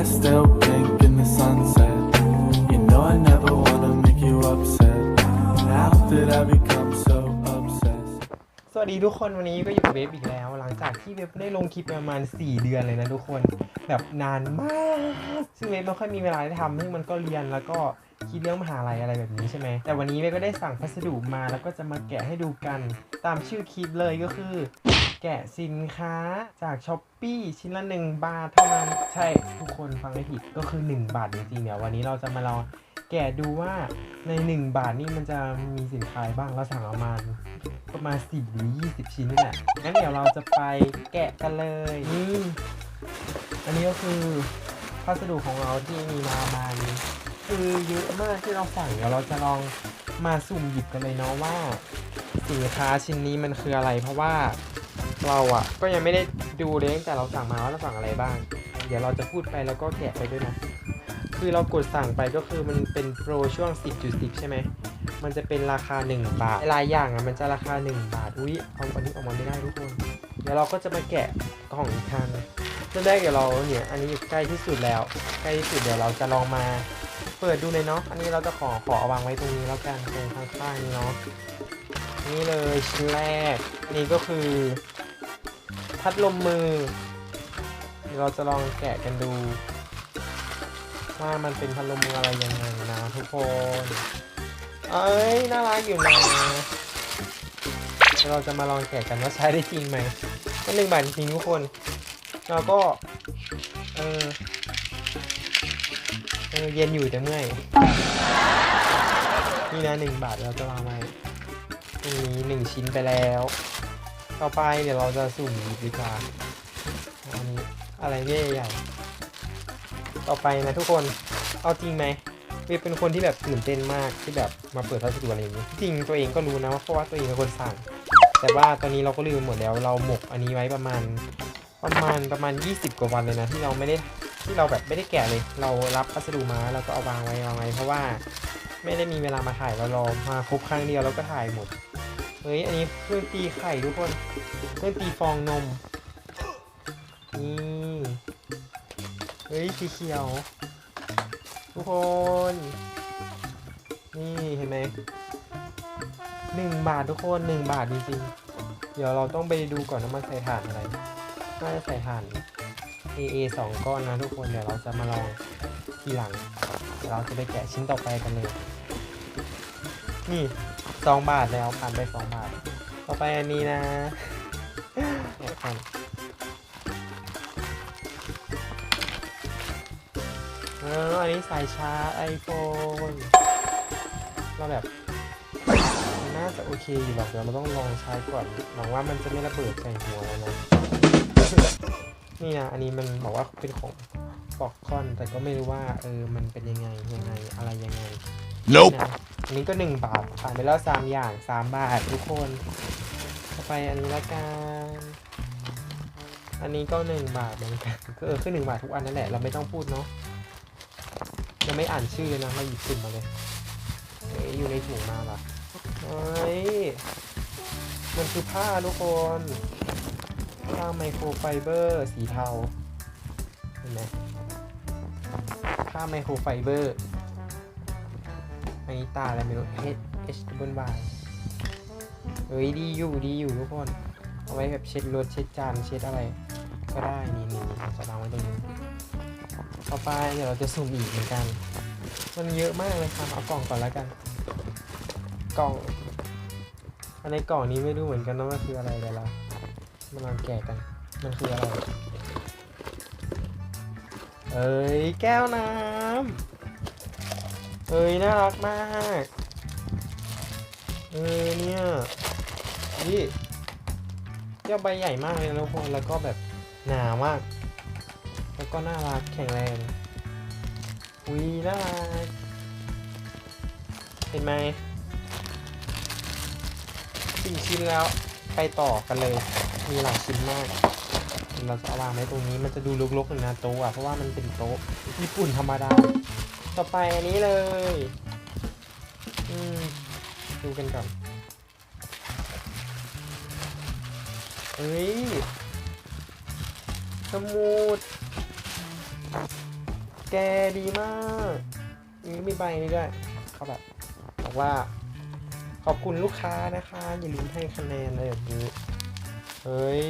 I still blink in the sunset. You know I never wanna make you upset. How did I become so obsessed? สวัสดีทุกคนวันนี้ก็อยู่กับเว็บอีกแล้ว หลังจากที่เว็บได้ลงคลิปประมาณ 4 เดือนเลยนะทุกคน แบบนานมาก ซึ่งเว็บไม่ค่อยมีเวลาได้ทำซึ่งมันก็เรียนแล้วก็ คิดเรื่องมหาลัยอะไรแบบนี้ใช่ไหม แต่วันนี้เบก็ได้สั่งพัสดุมาแล้วก็จะมาแกะให้ดูกัน ตามชื่อคลิปเลยก็คือ แกะสินค้าจากช้อปปีชิ้นละ 1 บาทเท่านั้น ใช่ทุกคนฟังไม่ผิดก็คือ 1 บาทจริงๆเดี๋ยววันนี้เราจะมาลองแกะดูว่าใน 1 บาทนี่มันจะมีสินค้าบ้างเราสั่งเอามาณประมาณ10หรือ20 ชิ้นนี่แหละงั้นเดี๋ยวเราจะไปแกะกันเลยนี่อันนี้ก็คือพัสดุของเราที่มีมาประมาณนี้ คือเยอะมากที่เราสั่งเดี๋ยวเราจะลองมาสุ่มหยิบกันเลยเนาะว่าสินค้าชิ้นนี้มันคืออะไร เพราะว่าเราอะก็ยังไม่ได้ดูเลยตั้งแต่เราสั่งมาว่าเราสั่งอะไรบ้าง เดี๋ยวเราจะพูดไปแล้วก็แกะไปด้วยนะ คือเรากดสั่งไปก็คือมันเป็นโปรช่วง 10.10 ใช่ไหมมันจะเป็นราคา 1 บาทหลายอย่างอะมันจะราคา 1 บาท อุ้ยเอาอันนี้ออกมาไม่ได้ทุกคน เดี๋ยวเราก็จะมาแกะกล่องอีกครั้งเริ่มแรกเดี๋ยวเราเนี่ยอันนี้ใกล้ที่สุดแล้ว ใกล้ที่สุดเดี๋ยวเราจะลองมา เปิดดูเลยเนาะ อันนี้เราจะขอขอเอาวางไว้ตรงนี้แล้วกันตรงข้างๆนี้เนาะ นี่เลยชิ้นแรกนนี้ก็คือ พัดลมมือ เราจะลองแกะกันดู ว่ามันเป็นพัดลมมืออะไรยังไงนะทุกคน เอ้ย น่ารักอยู่นะเราจะมาลองแกะกันว่าใช้ได้จริงไหมก็หนึ่งบาทจริงทุกคน เราก็ เออ เออเย็นอยู่แต่เมื่อย นี่นะหนึ่งบาทเราจะวางไว้ตรงนี้หนึ่งชิ้นไปแล้ว ต่อไปเดี๋ยวเราจะสุ่มหยิบดีกว่าอันนี้อะไรเนี่ใหญ่ ต่อไปนะทุกคน เอาจริงไหมเวเป็นคนที่แบบตื่นเต้นมากที่แบบมาเปิดพัสดุอะไรอย่างนี้ จริงตัวเองก็รู้นะว่าเพราะว่าตัวเองเป็นคนสั่ง แต่ว่าตอนนี้เราก็ลืมหมดแล้ว เราหมกอันนี้ไว้ประมาณประมาณประมาณ 20 กว่าวันเลยนะที่เราไม่ได้ ที่เราแบบไม่ได้แกะเลย เรารับพัสดุมาเราก็เอาวางไว้วางไว้เพราะว่าไม่ได้มีเวลามาถ่ายเรารอมาครบครั้งเดียวเราก็ถ่ายหมด เฮ้ย อันนี้เครื่องตีไข่ทุกคนเครื่องตีฟองนม นี่ เฮ้ยสีเขียว ทุกคน นี่เห็นไหมหนึ่งบาททุกคนหนึ่งบาทจริงๆ เดี๋ยวเราต้องไปดูก่อนว่ามันใส่ถ่านอะไรน่าจะใส่ถ่าน AA สองก้อนนะทุกคนเดี๋ยวเราจะมาลองทีหลัง เราจะไปแกะชิ้นต่อไปกันเลย นี่สองบาทแล้วผ่านไปสองบาท ต่อไปอันนี้นะแกะกันเอออันนี้สายชาร์จไอโฟนเราแบบนน่าจะโอเคอยู่หรอกเดี๋ยวเราต้องลองใช้ก่อนหวังว่ามันจะไม่ระเบิดใส่หัวเรานะ นี่นะอันนี้มันบอกว่าเป็นของปอกคอน แต่ก็ไม่รู้ว่าเออมันเป็นยังไงยังไงอะไรยังไง Nope. นะอันนี้ก็หนึ่งบาทผ่านไปแล้วสามอย่างสามบาททุกคนต่อไปอันนี้ละกันอันนี้ก็หนึ่งบาทเหมือนกันก็เออขึ้นหนึ่งบาททุกอันนั่นแหละเราไม่ต้องพูดเนาะยังไม่อ่านชื่อเลยนะเราหยิบขึ้นมาเลยเอ้ยอยู่ในถุงมาปะเฮ้ยมันคือผ้าทุกคน ผ้าไมโครไฟเบอร์สีเทา เห็นไหมผ้าไมโครไฟเบอร์ อันนี้ตาอะไรไม่รู้ H H W Y เฮ้ยดีอยู่ดีอยู่ทุกคน เอาไว้แบบเช็ดรถเช็ดจานเช็ดอะไร ก็ได้นี่นี่นี่จะวางไว้ตรงนี้ต่อไปเดี๋ยวเราจะสุ่มอีกเหมือนกัน มันเยอะมากเลยครับเอากล่องก่อนแล้วกัน กล่องอันในกล่องนี้ไม่รู้เหมือนกันนะว่าคืออะไรเลยละ มาลองแกะกัน มันคืออะไร เอ้ย แก้วน้ำเอ้ย น่ารักมาก เออเนี่ยนี่แก้วใบใหญ่มากเลยนะทุกคน แล้วก็แบบหนามาก แล้วก็น่ารักแข็งแรงอุ้ยน่ารัก เห็นไหมสี่ชิ้นแล้วไปต่อกันเลย มีหลายชิ้นมาก เราจะเอาวางไว้ตรงนี้มันจะดูลกๆหนึ่งนะโต๊ะอะเพราะว่ามันเป็นโต๊ะญี่ปุ่นธรรมดา ต่อไปอันนี้เลยอืมดูกันก่อนเฮ้ยสมุดแกดีมากนี่มีใบนี้ด้วยเขาแบบบอกว่า ขอบคุณลูกค้านะคะ อย่าลืมให้คะแนนอะไรแบบนี้ เฮ้ย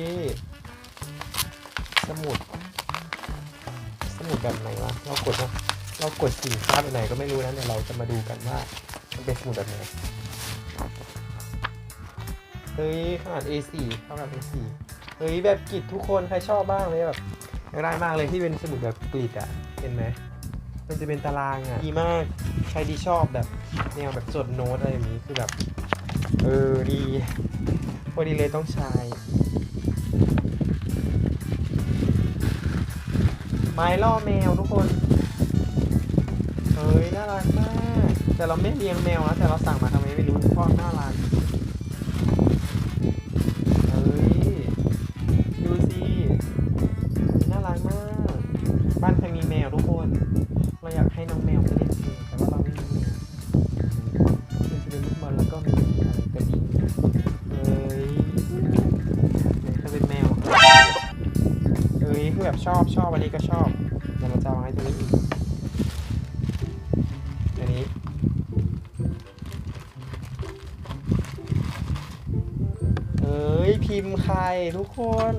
สมุด สมุดแบบไหนวะ เรากดนะเรากดสินค้าแบบไหนก็ไม่รู้นะเดี๋ยวเราจะมาดูกันว่า มันเป็นสมุดแบบไหน เฮ้ยขนาด A4 เท่ากับ A4 เฮ้ยแบบกริดทุกคนใครชอบบ้างเลยแบบอยากได้มากเลยที่เป็นสมุดแบบกริดอะ เห็นไหมมันจะเป็นตารางอะดีมากใครที่ชอบแบบแนวแบบจดโน้ตอะไรแบบนี้คือแบบ เออดี อดีเลยต้องใช้ ไม้ล่อแมวทุกคน เฮ้ย น่ารักมาก แต่เราไม่เลี้ยงแมวนะแต่เราสั่งมาทำไมไม่รู้เพราะน่ารัก พิมพ์ใครทุกคน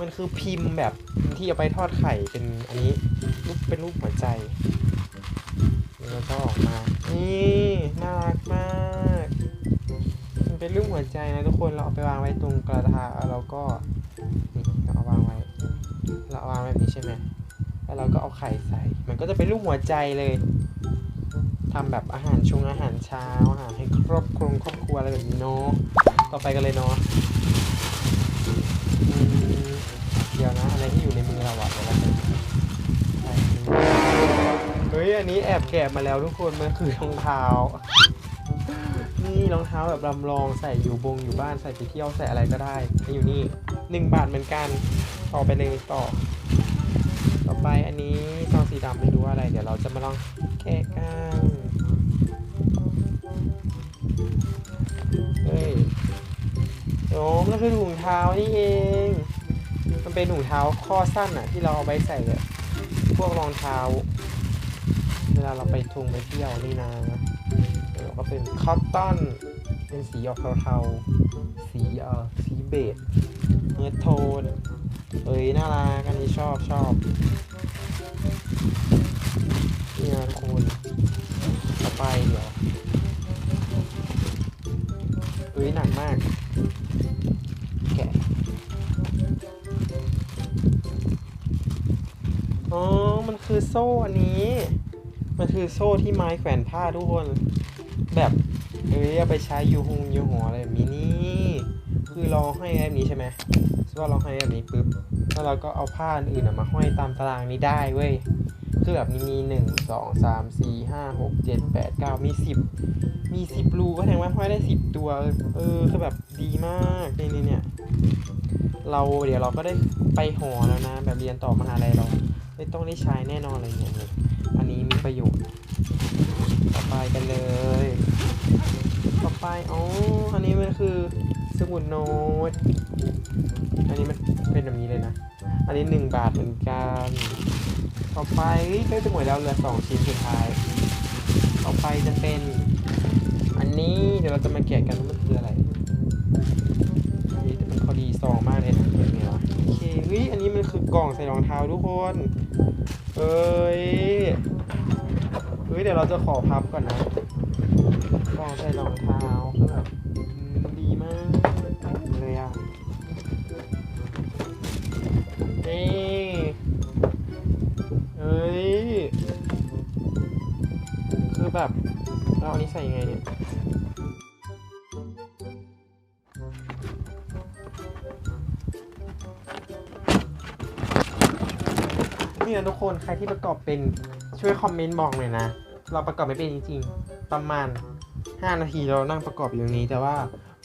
มันคือพิมพ์แบบที่เอาไปทอดไข่เป็นอันนี้รูปเป็นรูปหัวใจแล้วก็ออกมา นี่น่ารักมากมันเป็นรูปหัวใจนะทุกคนเราเอาไปวางไว้ตรงกระทะแล้วก็นี่เราเอาวางไว้ เราเอาวางแบบนี้ใช่ไหมแล้วเราก็เอาไข่ใส่ มันก็จะเป็นรูปหัวใจเลยทำแบบอาหารชงอาหารเช้าอาหารให้ครอบครัวครอบครัวอะไรแบบนี้เนาะ ต่อไปกันเลยเนาะอืมเดี๋ยวนะอะไรที่อยู่ในมือเราอะเดี๋ยวเราจะเฮ้ยอันนี้แอบแกะมาแล้วทุกคนมันคือรองเท้า นี่รองเท้าแบบลำลองใส่อยู่บงอยู่บ้านใส่ไปเที่ยวใส่อะไรก็ได้อยู่นี่หนึ่งบาทเหมือนกัน ต่อไปเลยต่อ ต่อไปอันนี้ซองสีดำไม่รู้ว่าอะไร เดี๋ยวเราจะมาลองแกะกันเฮ้ย โอ้มันคือถุงเท้านี่เอง มันเป็นถุงเท้าข้อสั้นอะที่เราเอาไปใส่พวกรองเท้า เวลาเราไปทุงไปเที่ยวนี่นะแล้วก็เป็นคอตตอน เป็นสีออกเทาๆ สีเออสีเบจเนื้อโทน เอ้ยน่ารักอันนี้ชอบชอบนี่นะทุกคนต่อไปเดี๋ยว โซ่อันนี้ มันคือโซ่ที่ไม้แขวนผ้าทุกคน แบบเอ้ยเอาไปใช้ยูฮงยูหัวอะไรแบบนี้นี่คือเราให้แบบนี้ใช่ไหมสมมติว่าเราให้แบบนี้ปุ๊บแล้วเราก็เอาผ้าอื่นอะมาห้อยตามตารางนี้ได้เว้ยคือแบบมีหนึ่งสองสามสี่ห้าหกเจ็ดแปดเก้ามีสิบมีสิบรูก็แสดงว่าห้อยได้สิบตัว เออคือแบบดีมากนี่นี่เนี่ยเราเดี๋ยวเราก็ได้ไปหอแล้วนะ แบบเรียนต่อมหาลัยเรา ไม่ต้องได้ใช้แน่นอนเลยเนี่ยเนี่ยอันนี้มีประโยชน์ต่อไปกันเลย ต่อไปอ๋ออันนี้มันคือสมุดโน้ตอันนี้มันเป็นแบบนี้เลยนะ อันนี้หนึ่งบาทเหมือนกัน ต่อไปใกล้จะหมดแล้วเหลือสองชิ้นสุดท้าย ต่อไปจะเป็น อันนี้เดี๋ยวเราจะมาแกะกันว่ามันคืออะไรนี่แต่มันพอดีซองมากเลยนะเนไงวะโอ เคเฮ้ยอันนี้มันคือกล่องใส่รองเท้าทุกคนเอ้ยเฮ้ยเดี๋ยวเราจะขอพับก่อนนะกล่องใส่รองเท้าคือแบบดีมากเลยอะนี่เฮ้ยคือแบบเราอันนี้ใส่ยังไงเนี่ย นี่นะทุกคนใครที่ประกอบเป็นช่วยคอมเมนต์บอกหน่อยนะ เราประกอบไม่เป็นจริงๆ ประมาณ 5 นาทีเรานั่งประกอบอยู่ตรงนี้ แต่ว่า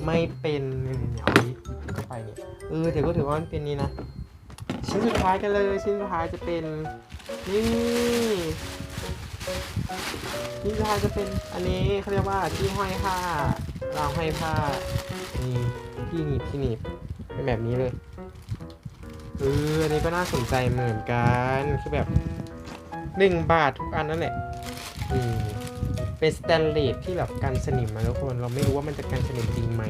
ไม่เป็นเนี่ยเนี่ยเอานี้เข้าไปเนี่ยเออแต่ก็ถือว่ามันเป็นนี่นะ ชิ้นสุดท้ายกันเลย ชิ้นสุดท้ายจะเป็นนี่ชิ้นสุดท้ายจะเป็นอันนี้เขาเรียกว่าที่ห้อยผ้าราห้อยผ้านี่ที่หนีบที่หนีบเป็นแบบนี้เลย เอออันนี้ก็น่าสนใจเหมือนกัน คือแบบหนึ่งบาททุกอันนั่นแหละอืมเป็นสแตนเลสที่แบบกันสนิมมาทุกคนเราไม่รู้ว่ามันจะกันสนิมจริงไหม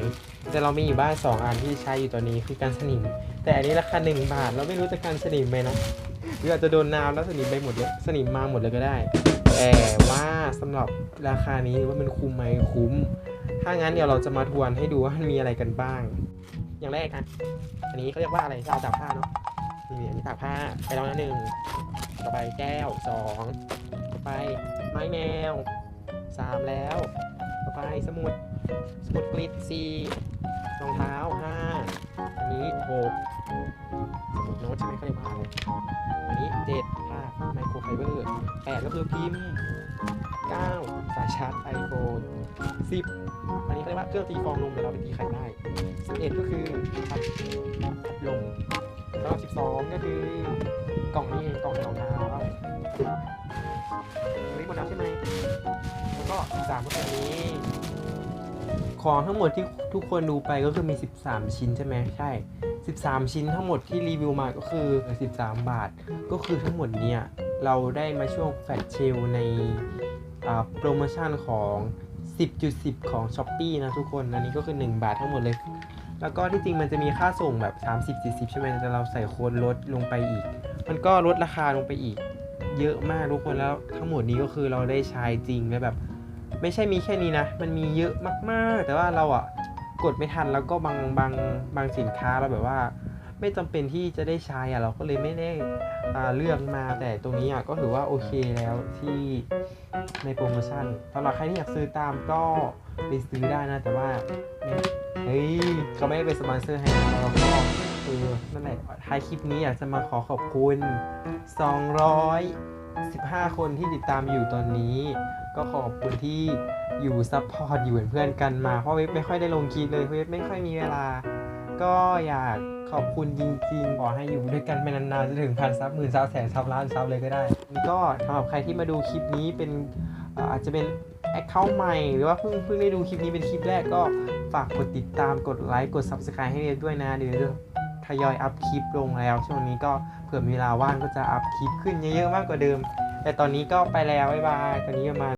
แต่เรามีอยู่บ้านสองอันที่ใช้อยู่ตอนนี้คือกันสนิม แต่อันนี้ราคาหนึ่งบาทเราไม่รู้จะกันสนิมไหมนะหรืออาจจะโดนน้ำแล้วสนิมไปหมดเลยสนิมมาหมดเลยก็ได้ แต่ว่าสำหรับราคานี้ว่ามันคุ้มไหมคุ้ม ถ้างั้นเดี๋ยวเราจะมาทวนให้ดูว่ามันมีอะไรกันบ้าง อย่างแรกอะอันนี้เขาเรียกว่าอะไรเราตากผ้าเนาะนี่อันนี้ตากผ้าไปแล้วนะหนึ่งต่อไปแก้วสองต่อไปไม้แมวสามแล้วต่อไปสมุดสมุดกริดสี่รองเท้าห้าอันนี้หกสมุดโน้ตใช่ไหมเขาเรียกว่าอะไรอันนี้เจ็ดผ้าไมโครไฟเบอร์แปดก็คือพิมพ์ เก้าสายชาร์จไอโฟนสิบอันนี้เขาเรียกว่าเครื่องตีฟองลมเดี๋ยวเราไปตีไข่ได้สิบเอ็ดก็คือพัดลมแล้วสิบสองก็คือกล่องนี้เองกล่องรองเท้าอันนี้หมดแล้วใช่ไหมแล้วก็สามก็คืออันนี้ของทั้งหมดที่ทุกคนดูไปก็คือมี 13 ชิ้นใช่ไหมใช่ 13 ชิ้นทั้งหมดที่รีวิวมาก็คือ 13 บาท ก็คือทั้งหมดเนี่ย เราได้มาช่วงแฟลชเชลใน โปรโมชั่นของ 10.10 ของ s h อ p e e นะทุกคน อันนี้ก็คือ 1 บาททั้งหมดเลย แล้วก็ที่จริงมันจะมีค่าส่งแบบ 30 40 ใช่ไหมแต่เราใส่โค้ดลดลงไปอีก มันก็ลดราคาลงไปอีก เยอะมากทุกคนแล้วทั้งหมดนี้ก็คือเราได้ใช้จริงและแบบ ไม่ใช่มีแค่นี้นะ มันมีเยอะมากๆ แต่ว่าเราอะกดไม่ทันแล้วก็บางบางบางสินค้าเราแบบว่า ไม่จำเป็นที่จะได้ใช้อะเราก็เลยไม่ได้เลือกมาแต่ตรงนี้อะก็ถือว่าโอเคแล้วที่ในโปรโมชั่นสำหรับใครที่อยากซื้อตามก็ไปซื้อได้นะ แต่ว่าเฮ้ยเขาไม่ได้เป็นสปอนเซอร์ให้นะเราก็เออนั่นแหละท้ายคลิปนี้อยากจะมาขอขอบคุณ 215 คนที่ติดตามอยู่ตอนนี้ ก็ขอบคุณที่อยู่ซัพพอร์ตอยู่เป็นเพื่อนกันมา เพราะเว็บไม่ค่อยได้ลงคลิปเลยเว็บไม่ค่อยมีเวลา ก็อยากขอบคุณจริงๆขอให้อยู่ด้วยกันไปนานๆจะถึงพันซับหมื่นซับแสนซับล้านซับเลยก็ได้ ก็สำหรับใครที่มาดูคลิปนี้เป็นอาจจะเป็นแอคเคาท์ใหม่หรือว่าเพิ่งเพิ่งได้ดูคลิปนี้เป็นคลิปแรกก็ฝากกดติดตามกดไลค์กด Subscribe ให้เว็บด้วยนะเดี๋ยวทยอยอัพคลิปลงแล้วช่วงนี้ก็เผื่อมีเวลาว่างก็จะอัพคลิปขึ้นเยอะๆมากกว่าเดิม แต่ตอนนี้ก็ไปแล้วบ๊ายบายตอนนี้ประมาณ